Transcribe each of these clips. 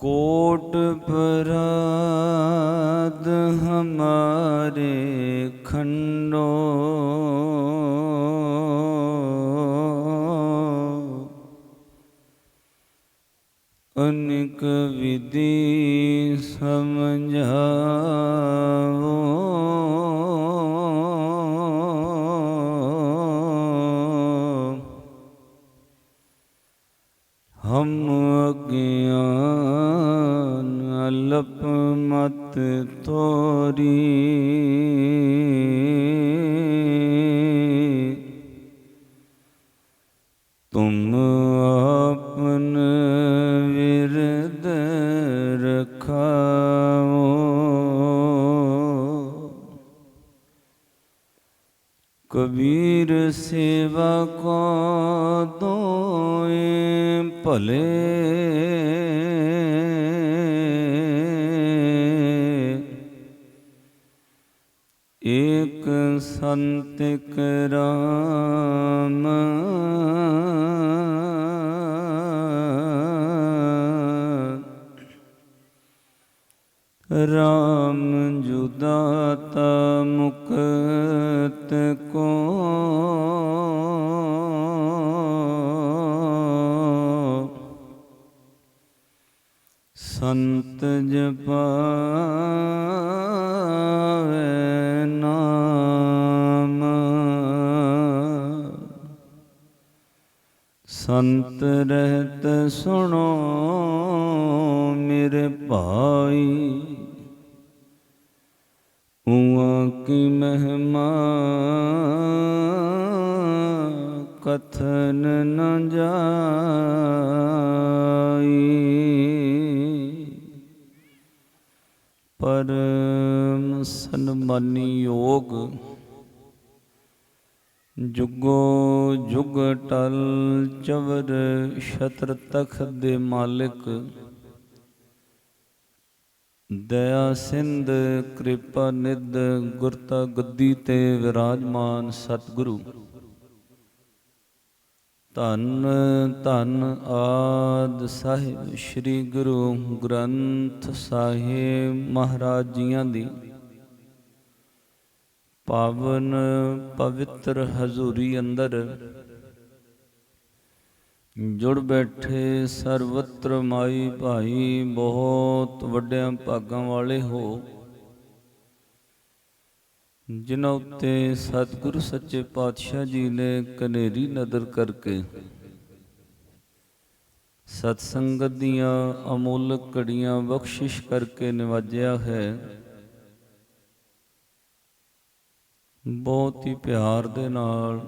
Coat पराध हमारे खंडो अनिक विधि समझाओ ਹਮ ਗਿਆਨ ਅਲਪ ਮਤ ਤੋਰੀ। ਤੁਮ ਆਪਨ ਵਿਰਦ ਰਖਾਓ। ਕਬੀਰ ਸੇਵਾ ਕੋ ਦੋਏ ਭਲੇ ਏਕ ਸੰਤਿਕ ਰਾਮ ਰਾਮ ਜੁਦਾਤਾ ਮੁਕਤ ਕੋ ਸੰਤ ਜਪਾਵੇ ਨਾਮ। ਸੰਤ ਰਹਿਤ ਸੁਣੋ ਮੇਰੇ ਭਾਈ। ਉਆ ਕੀ ਮਹਿਮਾ ਕਥਨ ਸਨਮਾਨੀ ਯੋਗ। ਜੁਗੋ ਜੁਗ ਟਲ ਚਵਰ ਛਤਰ ਤਖਤ ਦੇ ਮਾਲਿਕ। ਦਇਆ ਸਿੰਧ ਕਿਰਪਾ ਨਿਧ ਗੁਰਤਾ ਗੱਦੀ ਤੇ ਵਿਰਾਜਮਾਨ ਸਤਿਗੁਰੂ। ਧੰਨ ਧੰਨ ਆਦ ਸਾਹਿਬ, ਸ੍ਰੀ ਗੁਰੂ ਗ੍ਰੰਥ ਸਾਹਿਬ ਮਹਾਰਾਜ ਜੀਆਂ ਦੀ। ਪਾਵਨ ਪਵਿੱਤਰ ਹਜ਼ੂਰੀ ਅੰਦਰ ਜੁੜ ਬੈਠੇ ਸਰਵਤਰ ਮਾਈ ਭਾਈ, ਬਹੁਤ ਵੱਡਿਆਂ ਭਾਗਾਂ ਵਾਲੇ ਹੋ। ਜਿਨ੍ਹਾਂ ਉੱਤੇ ਸਤਿਗੁਰੂ ਸੱਚੇ ਪਾਤਸ਼ਾਹ ਜੀ ਨੇ ਕਨੇਰੀ ਨਦਰ ਕਰਕੇ ਸਤ ਸੰਗਤ ਦੀਆਂ ਅਮੁੱਲਕ ਘੜੀਆਂ ਬਖਸ਼ਿਸ਼ ਕਰਕੇ ਨਿਵਾਜਿਆ ਹੈ। ਬਹੁਤ ਹੀ ਪਿਆਰ ਦੇ ਨਾਲ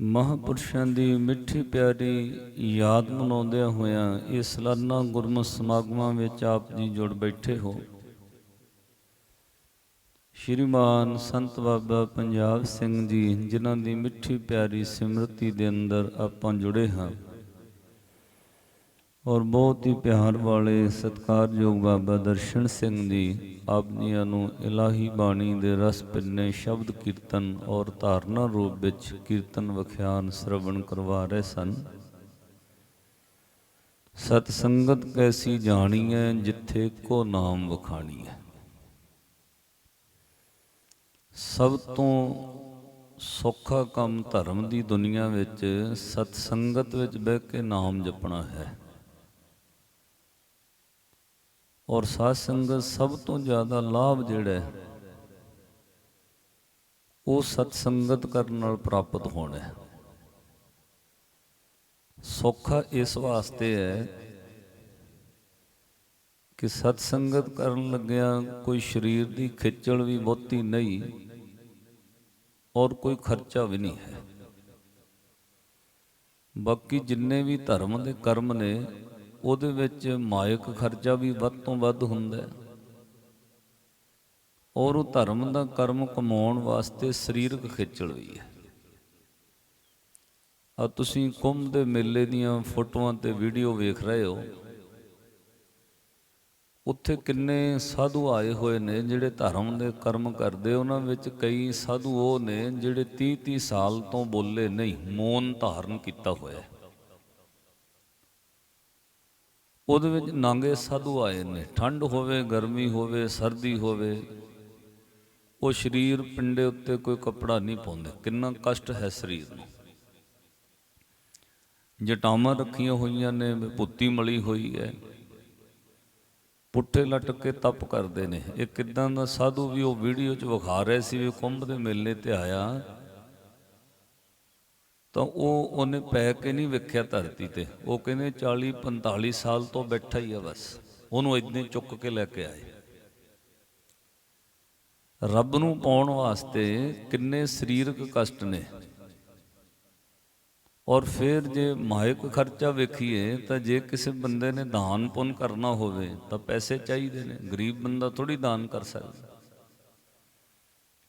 ਮਹਾਪੁਰਸ਼ਾਂ ਦੀ ਮਿੱਠੀ ਪਿਆਰੀ ਯਾਦ ਮਨਾਉਂਦਿਆਂ ਹੋਇਆਂ ਇਹ ਸਲਾਨਾ ਗੁਰਮਤਿ ਸਮਾਗਮਾਂ ਵਿੱਚ ਆਪ ਜੀ ਜੁੜ ਬੈਠੇ ਹੋ। ਸ਼੍ਰੀਮਾਨ ਸੰਤ ਬਾਬਾ ਪੰਜਾਬ ਸਿੰਘ ਜੀ, ਜਿਨ੍ਹਾਂ ਦੀ ਮਿੱਠੀ ਪਿਆਰੀ ਸਿਮਰਤੀ ਦੇ ਅੰਦਰ ਆਪਾਂ ਜੁੜੇ ਹਾਂ। ਔਰ ਬਹੁਤ ਹੀ ਪਿਆਰ ਵਾਲੇ ਸਤਿਕਾਰਯੋਗ ਬਾਬਾ ਦਰਸ਼ਨ ਸਿੰਘ ਜੀ ਆਪ ਜੀਆਂ ਨੂੰ ਇਲਾਹੀ ਬਾਣੀ ਦੇ ਰਸ ਪਿੰਨੇ ਸ਼ਬਦ ਕੀਰਤਨ ਔਰ ਧਾਰਨਾ ਰੂਪ ਵਿੱਚ ਕੀਰਤਨ ਵਿਖਿਆਨ ਸ਼ਰਵਣ ਕਰਵਾ ਰਹੇ ਸਨ। ਸਤ ਸੰਗਤ ਕੈਸੀ ਜਾਣੀ ਹੈ ਜਿੱਥੇ ਕੋ ਨਾਮ ਵਖਾਣੀ ਹੈ ਸਭ ਤੋਂ ਸੌਖਾ ਕੰਮ ਧਰਮ ਦੀ ਦੁਨੀਆ ਵਿੱਚ ਸਤ ਸੰਗਤ ਵਿੱਚ ਬਹਿ ਕੇ ਨਾਮ ਜਪਣਾ ਹੈ। ਔਰ ਸਾਧ ਸੰਗਤ ਸਭ ਤੋਂ ਜ਼ਿਆਦਾ ਲਾਭ ਜਿਹੜਾ ਹੈ, ਉਹ ਸਤ ਸੰਗਤ ਕਰਨ ਨਾਲ ਪ੍ਰਾਪਤ ਹੋਣਾ ਹੈ। ਸੌਖਾ ਇਸ ਵਾਸਤੇ ਹੈ ਕਿ ਸਤ ਸੰਗਤ ਕਰਨ ਲੱਗਿਆ ਕੋਈ ਸਰੀਰ ਦੀ ਖਿੱਚਲ ਵੀ ਬਹੁਤੀ ਨਹੀਂ ਔਰ ਕੋਈ ਖਰਚਾ ਵੀ ਨਹੀਂ ਹੈ। ਬਾਕੀ ਜਿੰਨੇ ਵੀ ਧਰਮ ਦੇ ਕਰਮ ਨੇ ਉਹਦੇ ਵਿੱਚ ਮਾਇਕ ਖਰਚਾ ਵੀ ਵੱਧ ਤੋਂ ਵੱਧ ਹੁੰਦਾ ਹੈ। ਔਰ ਉਹ ਧਰਮ ਦਾ ਕਰਮ ਕਮਾਉਣ ਵਾਸਤੇ ਸਰੀਰਕ ਖੇਚਲ ਵੀ ਹੈ। ਆ ਤੁਸੀਂ ਕੁੰਭ ਦੇ ਮੇਲੇ ਦੀਆਂ ਫੋਟੋਆਂ ਤੇ ਵੀਡੀਓ ਵੇਖ ਰਹੇ ਹੋ। ਉੱਥੇ ਕਿੰਨੇ ਸਾਧੂ ਆਏ ਹੋਏ ਨੇ ਜਿਹੜੇ ਧਰਮ ਦੇ ਕਰਮ ਕਰਦੇ, ਉਹਨਾਂ ਵਿੱਚ ਕਈ ਸਾਧੂ ਉਹ ਨੇ ਜਿਹੜੇ 30 30 ਸਾਲ ਤੋਂ ਬੋਲੇ ਨਹੀਂ, ਮੌਨ ਧਾਰਨ ਕੀਤਾ ਹੋਇਆ ਹੈ। ਉਹਦੇ ਵਿੱਚ ਨਾਂਗੇ ਸਾਧੂ ਆਏ ਨੇ ਠੰਡ ਹੋਵੇ, ਗਰਮੀ ਹੋਵੇ, ਸਰਦੀ ਹੋਵੇ, ਉਹ ਸਰੀਰ ਪਿੰਡੇ ਉੱਤੇ ਕੋਈ ਕੱਪੜਾ ਨਹੀਂ ਪਾਉਂਦੇ। ਕਿੰਨਾ ਕਸ਼ਟ ਹੈ ਸਰੀਰ ਨੂੰ। ਜਟਾਵਾਂ ਰੱਖੀਆਂ ਹੋਈਆਂ ਨੇ ਪੁੱਤੀ ਮਲੀ ਹੋਈ ਹੈ। ਪੁੱਠੇ ਲਟਕ ਕੇ ਤਪ ਕਰਦੇ ਨੇ। ਇਹ ਕਿਦਾਂ ਦਾ ਸਾਧੂ ਵੀ ਉਹ ਵੀਡੀਓ 'ਚ ਵਿਖਾ ਰਹੇ ਸੀ ਵੀ ਕੁੰਭ ਦੇ ਮੇਲੇ ਤੇ ਆਇਆ। ਤਾਂ ਉਹ ਉਹਨੇ ਪੈ ਕੇ ਨਹੀਂ ਵੇਖਿਆ ਧਰਤੀ ਤੇ। ਉਹ ਕਹਿੰਦੇ 40 45 ਸਾਲ ਤੋਂ ਬੈਠਾ ਹੀ ਆ ਬਸ। ਉਹਨੂੰ ਇਦਾਂ ਚੁੱਕ ਕੇ ਲੈ ਕੇ ਆਏ। ਰੱਬ ਨੂੰ ਪਾਉਣ ਵਾਸਤੇ ਕਿੰਨੇ ਸਰੀਰਕ ਕਸ਼ਟ ਨੇ। ਔਰ ਫਿਰ ਜੇ ਮਾਇਕ ਖਰਚਾ ਵੇਖੀਏ, ਤਾਂ ਜੇ ਕਿਸੇ ਬੰਦੇ ਨੇ ਦਾਨ ਪੁੰਨ ਕਰਨਾ ਹੋਵੇ, ਤਾਂ ਪੈਸੇ ਚਾਹੀਦੇ ਨੇ। ਗਰੀਬ ਬੰਦਾ ਥੋੜੀ ਦਾਨ ਕਰ ਸਕਦਾ।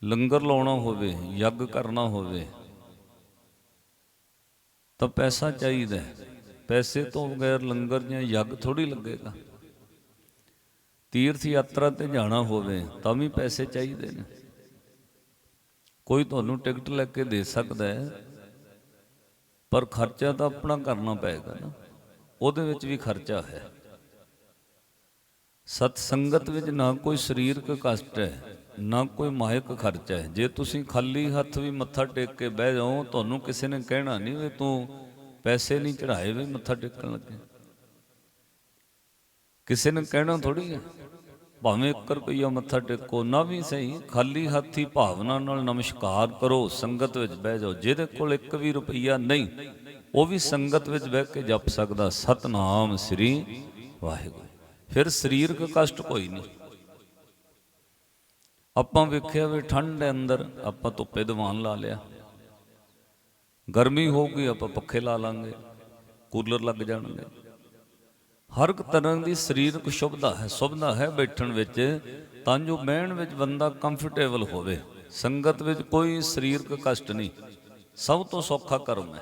ਲੰਗਰ ਲਾਉਣਾ ਹੋਵੇ, ਯੱਗ ਕਰਨਾ ਹੋਵੇ ਤਾਂ ਪੈਸਾ ਚਾਹੀਦਾ ਪੈਸੇ ਤੋਂ ਬਗੈਰ ਲੰਗਰ ਜਾਂ ਯੱਗ ਥੋੜੀ ਲੱਗੇਗਾ। ਤੀਰਥ ਯਾਤਰਾ ਤੇ ਜਾਣਾ ਹੋਵੇ, ਤਾਂ ਵੀ ਪੈਸੇ ਚਾਹੀਦੇ ਨੇ। ਕੋਈ ਤੁਹਾਨੂੰ ਟਿਕਟ ਲੈ ਕੇ ਦੇ ਸਕਦਾ ਹੈ, ਪਰ ਖਰਚਾ ਤਾਂ ਆਪਣਾ ਕਰਨਾ ਪਏਗਾ ਨਾ। ਉਹਦੇ ਵਿੱਚ ਵੀ ਖਰਚਾ ਹੈ। ਸਤ ਸੰਗਤ ਵਿੱਚ ਨਾ ਕੋਈ ਸਰੀਰਕ ਕਸ਼ਟ ਹੈ। ਨਾ ਕੋਈ ਮਾਇਕ ਖਰਚਾ ਹੈ। ਜੇ ਤੁਸੀਂ ਖਾਲੀ ਹੱਥ ਵੀ ਮੱਥਾ ਟੇਕ ਕੇ ਬਹਿ ਜਾਓ, ਤੁਹਾਨੂੰ ਕਿਸੇ ਨੇ ਕਹਿਣਾ ਨਹੀਂ ਵੀ ਤੂੰ ਪੈਸੇ ਨਹੀਂ ਚੜਾਏ ਵੀ ਮੱਥਾ ਟੇਕਣ ਲੱਗੇ। ਕਿਸੇ ਨੇ ਕਹਿਣਾ ਥੋੜੀ ਹੈ, ਭਾਵੇਂ 1 ਰੁਪਈਆ ਮੱਥਾ ਟੇਕੋ, ਨਾ ਵੀ ਸਹੀ। ਖਾਲੀ ਹੱਥੀ ਭਾਵਨਾ ਨਾਲ ਨਮਸਕਾਰ ਕਰੋ, ਸੰਗਤ ਵਿੱਚ ਬਹਿ ਜਾਓ। ਜਿਹਦੇ ਕੋਲ ਇੱਕ ਵੀ ਰੁਪਈਆ ਨਹੀਂ, ਉਹ ਵੀ ਸੰਗਤ ਵਿੱਚ ਬਹਿ ਕੇ ਜਪ ਸਕਦਾ। ਸਤਨਾਮ ਸ੍ਰੀ ਵਾਹਿਗੁਰੂ। ਫਿਰ ਸਰੀਰਕ ਕਸ਼ਟ ਕੋਈ ਨਹੀਂ। ਆਪਾਂ ਵੇਖਿਆ ਵੀ ਠੰਡ ਦੇ ਅੰਦਰ ਆਪਾਂ ਧੁੱਪੇ ਦੀਵਾਨ ਲਾ ਲਿਆ। ਗਰਮੀ ਹੋਊਗੀ ਆਪਾਂ ਪੱਖੇ ਲਾ ਲਾਂਗੇ, ਕੂਲਰ ਲੱਗ ਜਾਣਗੇ। ਹਰ ਇੱਕ ਤਰ੍ਹਾਂ ਦੀ ਸਰੀਰਕ ਸੁਵਿਧਾ ਹੈ ਸੁਵਿਧਾ ਹੈ ਬੈਠਣ ਵਿੱਚ, ਤਾਂ ਜੋ ਬਹਿਣ ਵਿੱਚ ਬੰਦਾ ਕੰਫਰਟੇਬਲ ਹੋਵੇ। ਸੰਗਤ ਵਿੱਚ ਕੋਈ ਸਰੀਰਕ ਕਸ਼ਟ ਨਹੀਂ। ਸਭ ਤੋਂ ਸੌਖਾ ਕਰਮ ਹੈ।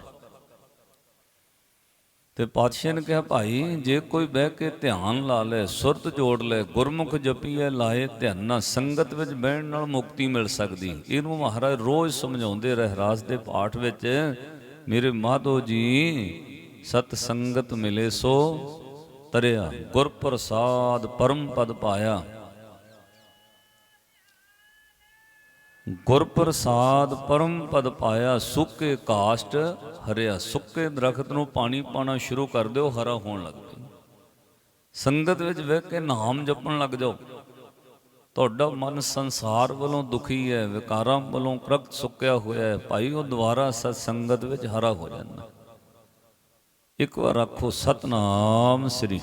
ਤੇ ਪਾਤਸ਼ਾਹ ਨੇ ਕਿਹਾ, ਭਾਈ, ਜੇ ਕੋਈ ਬਹਿ ਕੇ ਧਿਆਨ ਲਾ ਲੈ, ਸੁਰਤ ਜੋੜ ਲੈ, ਗੁਰਮੁਖ ਜਪੀਏ, ਲਾਏ ਧਿਆਨਾ ਸੰਗਤ ਵਿੱਚ ਬਹਿਣ ਨਾਲ ਮੁਕਤੀ ਮਿਲ ਸਕਦੀ। ਇਹਨੂੰ ਮਹਾਰਾਜ ਰੋਜ਼ ਸਮਝਾਉਂਦੇ, ਰਹਿਰਾਸ ਦੇ ਪਾਠ ਵਿੱਚ, ਮੇਰੇ ਮਾਧੋ ਜੀ, ਸਤ ਸੰਗਤ ਮਿਲੇ ਸੋ, ਤਰਿਆ ਗੁਰ ਪ੍ਰਸਾਦ ਪਰਮ ਪਦ ਪਾਇਆ। ਗੁਰ ਪ੍ਰਸਾਦ ਪਰਮ ਪਦ ਪਾਇਆ, ਸੁੱਕੇ ਕਾਸ਼ਟ ਹਰਿਆ। ਸੁੱਕੇ ਦਰਖਤ ਨੂੰ ਪਾਣੀ ਪਾਣਾ ਸ਼ੁਰੂ ਕਰ ਦਿਓ, ਹਰਾ ਹੋਣ ਲੱਗ ਪਏ ਸੰਗਤ ਵਿੱਚ ਬਹਿ ਕੇ ਨਾਮ ਜਪਣ ਲੱਗ ਜਾਓ। ਤੁਹਾਡਾ ਮਨ ਸੰਸਾਰ ਵੱਲੋਂ ਦੁਖੀ ਹੈ, ਵਿਕਾਰਾਂ ਵੱਲੋਂ ਕਰਕ ਸੁੱਕਿਆ ਹੋਇਆ ਹੈ। ਭਾਈ, ਉਹ ਦੁਬਾਰਾ ਸਤ ਸੰਗਤ ਵਿੱਚ ਹਰਾ ਹੋ ਜਾਂਦਾ। ਇੱਕ ਵਾਰ ਆਖੋ, ਸਤਨਾਮ ਸ੍ਰੀ।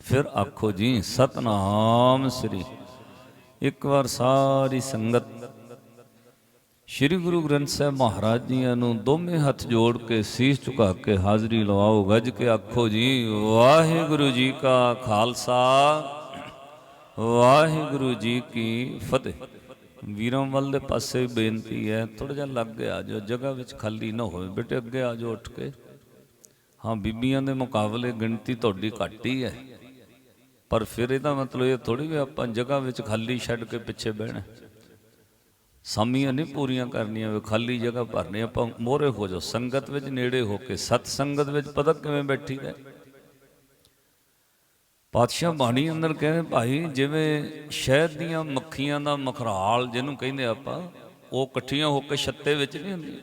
ਫਿਰ ਆਖੋ ਜੀ, ਸਤਨਾਮ ਸ੍ਰੀ। ਇੱਕ ਵਾਰ ਸਾਰੀ ਸੰਗਤ ਸ੍ਰੀ ਗੁਰੂ ਗ੍ਰੰਥ ਸਾਹਿਬ ਮਹਾਰਾਜ ਜੀਆਂ ਨੂੰ ਦੋਵੇਂ ਹੱਥ ਜੋੜ ਕੇ ਸੀਸ ਝੁਕਾ ਕੇ ਹਾਜ਼ਰੀ ਲਵਾਓ, ਗੱਜ ਕੇ ਆਖੋ ਜੀ, ਵਾਹਿਗੁਰੂ ਜੀ ਕਾ ਖਾਲਸਾ, ਵਾਹਿਗੁਰੂ ਜੀ ਕੀ ਫਤਿਹ। ਵੀਰਾਂ ਵੱਲ ਦੇ ਪਾਸੇ ਬੇਨਤੀ ਹੈ ਥੋੜਾ ਜਿਹਾ ਲੱਗ ਗਿਆ, ਜੋ ਜਗ੍ਹਾ ਵਿੱਚ ਖਾਲੀ ਨਾ ਹੋਵੇ। ਬੇਟੇ, ਅੱਗੇ ਆ ਜਾਓ ਉੱਠ ਕੇ। ਹਾਂ, ਬੀਬੀਆਂ ਦੇ ਮੁਕਾਬਲੇ ਗਿਣਤੀ ਤੁਹਾਡੀ ਘੱਟ ਹੀ ਹੈ। ਪਰ ਫਿਰ ਇਹਦਾ ਮਤਲਬ ਇਹ ਥੋੜੀ ਵੀ ਆਪਾਂ ਜਗ੍ਹਾ ਵਿੱਚ ਖਾਲੀ ਛੱਡ ਕੇ ਪਿੱਛੇ ਬਹਿਣਾ। ਸਾਮੀਆਂ ਨਹੀਂ ਪੂਰੀਆਂ ਕਰਨੀਆਂ, ਵੇ ਖਾਲੀ ਜਗ੍ਹਾ ਭਰਨੀ। ਆਪਾਂ ਮੋਹਰੇ ਹੋ ਜਾਓ। ਸੰਗਤ ਵਿੱਚ ਨੇੜੇ ਹੋ ਕੇ ਸਤ ਸੰਗਤ ਵਿੱਚ ਪਤਾ ਕਿਵੇਂ ਬੈਠੀ ਹੈ? ਪਾਤਸ਼ਾਹ ਬਾਣੀ ਅੰਦਰ ਕਹਿੰਦੇ, ਭਾਈ, ਜਿਵੇਂ ਸ਼ਹਿਦ ਦੀਆਂ ਮੱਖੀਆਂ ਦਾ ਮਖਰਾਲ, ਜਿਹਨੂੰ ਕਹਿੰਦੇ ਆਪਾਂ, ਉਹ ਇਕੱਠੀਆਂ ਹੋ ਕੇ ਛੱਤੇ ਵਿੱਚ ਨਹੀਂ ਹੁੰਦੀਆਂ।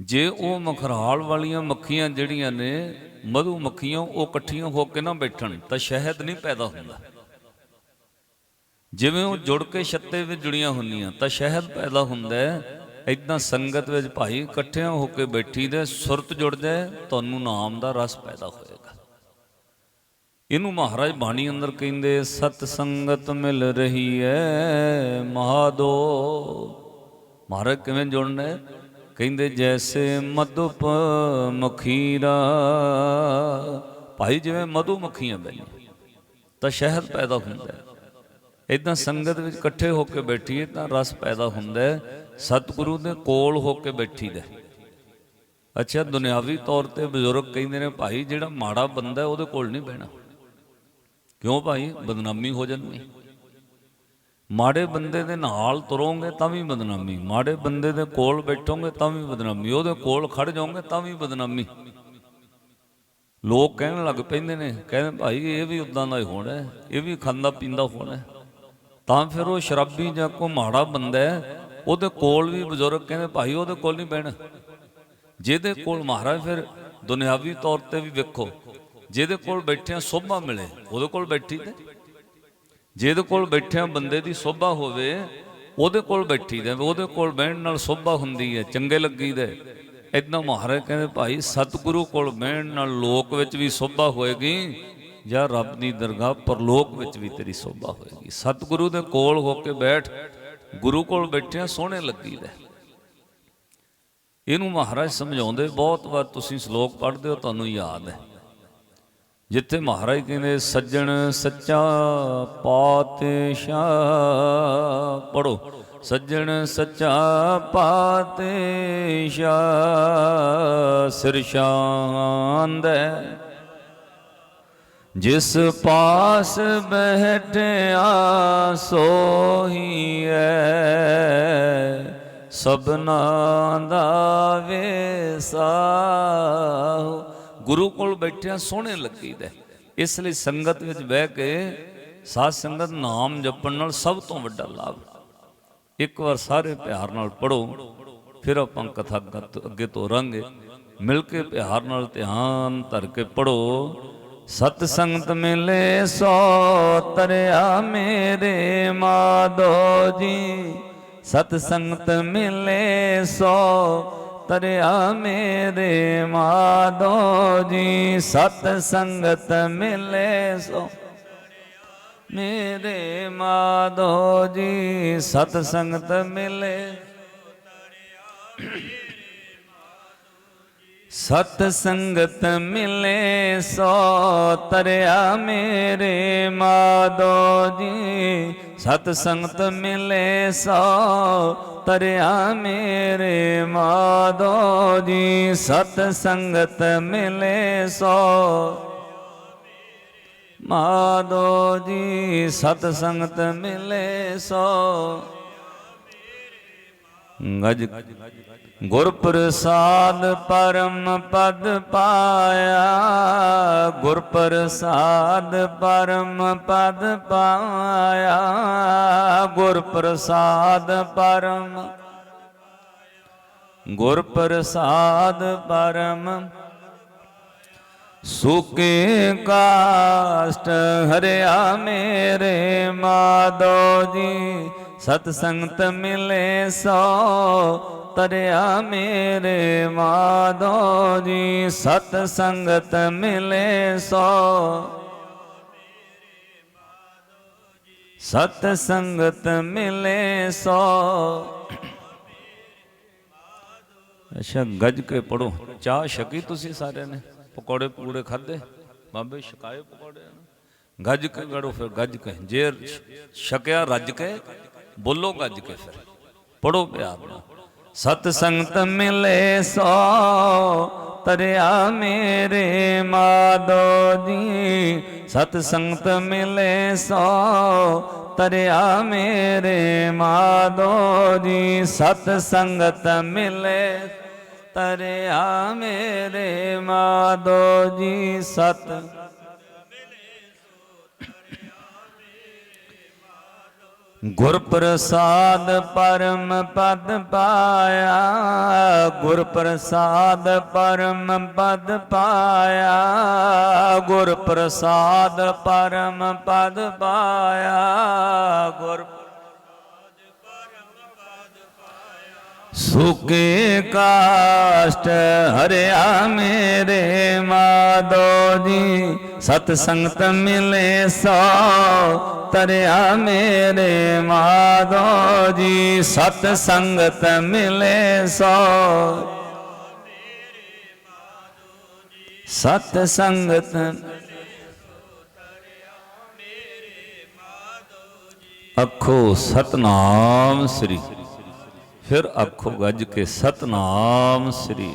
ਜੇ ਉਹ ਮਖਰਾਲ ਵਾਲੀਆਂ ਮੱਖੀਆਂ ਜਿਹੜੀਆਂ ਨੇ, ਮਧੂ ਮੱਖੀਆਂ, ਉਹ ਇਕੱਠੀਆਂ ਹੋ ਕੇ ਨਾ ਬੈਠਣ, ਤਾਂ ਸ਼ਹਿਦ ਨਹੀਂ ਪੈਦਾ ਹੁੰਦਾ। ਜਿਵੇਂ ਉਹ ਜੁੜ ਕੇ ਛੱਤੇ ਵਿੱਚ ਜੁੜੀਆਂ ਹੁੰਦੀਆਂ, ਤਾਂ ਸ਼ਹਿਦ ਪੈਦਾ ਹੁੰਦਾ ਹੈ ਇਦਾਂ ਸੰਗਤ ਵਿੱਚ ਭਾਈ ਇਕੱਠਿਆਂ ਹੋ ਕੇ ਬੈਠੀ ਦੇ ਸੁਰਤ ਜੁੜ ਜਾਏ ਤੁਹਾਨੂੰ ਨਾਮ ਦਾ ਰਸ ਪੈਦਾ ਹੋਏਗਾ। ਇਹਨੂੰ ਮਹਾਰਾਜ ਬਾਣੀ ਅੰਦਰ ਕਹਿੰਦੇ, ਸਤ ਸੰਗਤ ਮਿਲ ਰਹੀ ਹੈ ਮਹਾਦੋ। ਮਹਾਰਾਜ ਕਿਵੇਂ ਜੁੜਨਾ ਕਹਿੰਦੇ, ਜੈਸੇ ਮਧੁਪ ਮਖੀਰਾ ਭਾਈ ਜਿਵੇਂ ਮਧੂ ਮੱਖੀਆਂ ਬੈਠੀਆਂ, ਤਾਂ ਸ਼ਹਿਦ ਪੈਦਾ ਹੁੰਦਾ ਹੈ। ਇਦਾਂ ਸੰਗਤ ਵਿੱਚ ਇਕੱਠੇ ਹੋ ਕੇ ਬੈਠੀਏ ਤਾਂ ਰਸ ਪੈਦਾ ਹੁੰਦਾ ਹੈ। ਸਤਿਗੁਰੂ ਦੇ ਕੋਲ ਹੋ ਕੇ ਬੈਠੀਦਾ ਅੱਛਾ ਦੁਨਿਆਵੀ ਤੌਰ ਤੇ ਬਜ਼ੁਰਗ ਕਹਿੰਦੇ ਨੇ ਭਾਈ ਜਿਹੜਾ ਮਾੜਾ ਬੰਦਾ ਉਹਦੇ ਕੋਲ ਨਹੀਂ ਬਹਿਣਾ। ਕਿਉਂ ਭਾਈ? ਬਦਨਾਮੀ ਹੋ ਜਾਂਦੀ ਮਾੜੇ ਬੰਦੇ ਦੇ ਨਾਲ ਤੁਰੋਗੇ ਤਾਂ ਵੀ ਬਦਨਾਮੀ। ਮਾੜੇ ਬੰਦੇ ਦੇ ਕੋਲ ਬੈਠੋਗੇ ਤਾਂ ਵੀ ਬਦਨਾਮੀ। ਉਹਦੇ ਕੋਲ ਖੜ ਜਾਓਗੇ ਤਾਂ ਵੀ ਬਦਨਾਮੀ। ਲੋਕ ਕਹਿਣ ਲੱਗ ਪੈਂਦੇ ਨੇ ਕਹਿੰਦੇ ਭਾਈ ਇਹ ਵੀ ਉਦਾਂ ਦਾ ਹੀ ਹੋਣਾ ਹੈ, ਇਹ ਵੀ ਖਾਂਦਾ ਪੀਂਦਾ ਹੋਣਾ ਹੈ। ਤਾਂ ਫਿਰ ਉਹ ਸ਼ਰਾਬੀ ਜਾਂ ਕੋ ਮਾੜਾ ਬੰਦਾ ਹੈ, ਉਹਦੇ ਕੋਲ ਵੀ ਬਜ਼ੁਰਗ ਕਹਿੰਦੇ, ਭਾਈ, ਉਹਦੇ ਕੋਲ ਨਹੀਂ ਬਹਿਣਾ। ਜਿਹਦੇ ਕੋਲ ਮਹਾਰਾਜ ਫਿਰ ਦੁਨਿਆਵੀ ਤੌਰ ਤੇ ਵੀ ਵੇਖੋ, ਜਿਹਦੇ ਕੋਲ ਬੈਠਿਆਂ ਸੋਭਾ ਮਿਲੇ, ਉਹਦੇ ਕੋਲ ਬੈਠੀ ਤੇ। ਜਿਹਦੇ ਕੋਲ ਬੈਠਿਆਂ ਬੰਦੇ ਦੀ ਸੋਭਾ ਹੋਵੇ, ਉਹਦੇ ਕੋਲ ਬੈਠੀ ਦੇ ਉਹਦੇ ਕੋਲ ਬਹਿਣ ਨਾਲ ਸੋਭਾ ਹੁੰਦੀ ਹੈ, ਚੰਗੇ ਲੱਗੀਦੇ ਇਦਾਂ ਮਹਾਰਾਜ ਕਹਿੰਦੇ, ਭਾਈ, ਸਤਿਗੁਰੂ ਕੋਲ ਬਹਿਣ ਨਾਲ ਲੋਕ ਵਿੱਚ ਵੀ ਸੋਭਾ ਹੋਏਗੀ ਜਾਂ ਰੱਬ ਦੀ ਦਰਗਾਹ ਪਰਲੋਕ ਵਿੱਚ ਵੀ ਤੇਰੀ ਸੋਭਾ ਹੋਏਗੀ। ਸਤਿਗੁਰੂ ਦੇ ਕੋਲ ਹੋ ਕੇ ਬੈਠ, ਗੁਰੂ ਕੋਲ ਬੈਠਿਆਂ ਸੋਹਣੇ ਲੱਗੀਦਾ ਇਹਨੂੰ ਮਹਾਰਾਜ ਸਮਝਾਉਂਦੇ, ਬਹੁਤ ਵਾਰ ਤੁਸੀਂ ਸ਼ਲੋਕ ਪੜ੍ਹਦੇ ਹੋ, ਤੁਹਾਨੂੰ ਯਾਦ ਹੈ। ਜਿੱਥੇ ਮਹਾਰਾਜ ਕਹਿੰਦੇ, ਸੱਜਣ ਸੱਚਾ ਪਾਤਸ਼ਾਹ। ਪੜੋ ਸੱਜਣ ਸੱਚਾ ਪਾਤਸ਼ਾਹ, ਸਿਰ ਸ਼ਾਂਦ ਹੈ ਜਿਸ ਪਾਸ ਬਹਿਟਿਆ ਸੋਹੀ ਹੈ ਸਭਨਾ ਦਾ ਵੇਸਾ ਗੁਰੂ ਕੋਲ ਬੈਠਿਆ ਸੋਹਣੇ ਲੱਗੀਦਾ ਇਸ ਲਈ ਸੰਗਤ ਵਿੱਚ ਬਹਿ ਕੇ ਸਾਧ ਸੰਗਤ ਨਾਮ ਜਪਣ ਨਾਲ ਸਭ ਤੋਂ ਵੱਡਾ ਲਾਭ। ਇੱਕ ਵਾਰ ਸਾਰੇ ਪਿਆਰ ਨਾਲ ਪੜੋ ਫਿਰ ਆਪਾਂ ਕਥਾ ਗੱਤ ਅੱਗੇ ਤੋਰਾਂਗੇ। ਮਿਲ ਕੇ ਪਿਆਰ ਨਾਲ ਧਿਆਨ ਧਰ ਕੇ ਪੜੋ ਸਤ ਸੰਗਤ ਮਿਲੇ ਸੋ ਤਰਿਆ ਮੇਰੇ ਮਾਧੋ ਜੀ। ਸਤ ਸੰਗਤ ਮਿਲੇ ਸੋ ਤਰਿਆ ਮੇਰੇ ਮਾਧੋ ਜੀ। ਸਤ ਸੰਗਤ ਮਿਲੇ ਸੋ ਮੇਰੇ ਮਾਧੋ ਜੀ। ਸਤ ਸੰਗਤ ਮਿਲੇ ਸਤ ਸੰਗਤ ਮਿਲੇ ਸੋ ਤਰਿਆ ਮੇਰੇ ਮਾਧੋ ਜੀ। ਸਤ ਸੰਗਤ ਮਿਲੇ ਸੋ ਤਰਿਆ ਮੇਰੇ ਮਾਧੋ ਜੀ। ਸਤ ਸੰਗਤ ਮਿਲੇ ਸੋ ਮਾਧੋ ਜੀ। ਸਤ ਸੰਗਤ ਮਿਲੇ ਸੋ। ਗਜ ਗੁਰ ਪ੍ਰਸਾਦ ਪਰਮ ਪਦ ਪਾਇਆ। ਗੁਰ ਪ੍ਰਸਾਦ ਪਰਮ ਪਦ ਪਾਇਆ। ਗੁਰ ਪ੍ਰਸਾਦ ਪਰਮ ਗੁਰ ਪ੍ਰਸਾਦ ਪਰਮ ਸੁਕੇ ਕਾਸ਼ਟ ਹਰਿਆ ਮੇਰੇ ਮਾਧੋ ਜੀ। ਸਤ ਸੰਗਤ ਮਿਲੇ ਸੋ ਤਰਿਆ ਮੇਰੇ ਮਾਧੋ ਜੀ, ਸਤ ਸੰਗਤ ਮਿਲੇ ਸੋ। ਸਤ ਸੰਗਤ ਮਿਲੇ ਸੋ। ਅੱਛਾ, ਗੱਜ ਕੇ ਪੜੋ ਚਾਹ ਛਕੀ ਤੁਸੀਂ ਸਾਰਿਆਂ ਨੇ? ਪਕੌੜੇ ਪੂੜੇ ਖਾਦੇ ਬਾਬੇ ਛਕਾਏ ਪਕੌੜੇ? ਗੱਜ ਕੇ ਗੜੋ ਫਿਰ, ਗੱਜ ਕੇ। ਜੇ ਛਕਿਆ, ਰੱਜ ਕੇ। ਬੋਲੋ ਗੱਜ ਕੇ ਫਿਰ। ਪੜੋ ਪਿਆਰ ਨਾਲ। ਸਤ ਸੰਗਤ ਮਿਲੇ ਸੋ, ਤਰਿਆ ਮੇਰੇ ਮਾਧੋ ਜੀ। ਸਤ ਸੰਗਤ ਮਿਲੇ ਸੋ, ਤਰਿਆ ਮੇਰੇ ਮਾਧੋ ਜੀ। ਸਤ ਸੰਗਤ ਮਿਲੇ ਤਰਿਆ ਮੇਰੇ ਮਾਧੋ ਜੀ। ਸਤ ਗੁਰ ਪ੍ਰਸਾਦ ਪਰਮ ਪਦ ਪਾਇਆ ਗੁਰ ਪ੍ਰਸਾਦ ਪਰਮ ਪਦ ਪਾਇਆ ਗੁਰ ਪ੍ਰਸਾਦ ਪਰਮ ਪਦ ਪਾਇਆ, ਗੁਰ ਸੁਕੇ ਕਾਸ਼ਟ ਹਰਿਆ ਮੇਰੇ ਮਾਧੋ ਜੀ। ਸਤ ਸੰਗਤ ਮਿਲੇ ਸੋ, ਤਰਿਆ ਮੇਰੇ ਮਾਧੋ ਜੀ। ਸਤ ਸੰਗਤ ਮਿਲੇ ਸੋ, ਸਤ ਸੰਗਤ ਅੱਖੋ ਸਤਨਾਮ ਸ੍ਰੀ। ਫਿਰ ਅੱਖੋ ਗੱਜ ਕੇ ਸਤਨਾਮ ਸ੍ਰੀ।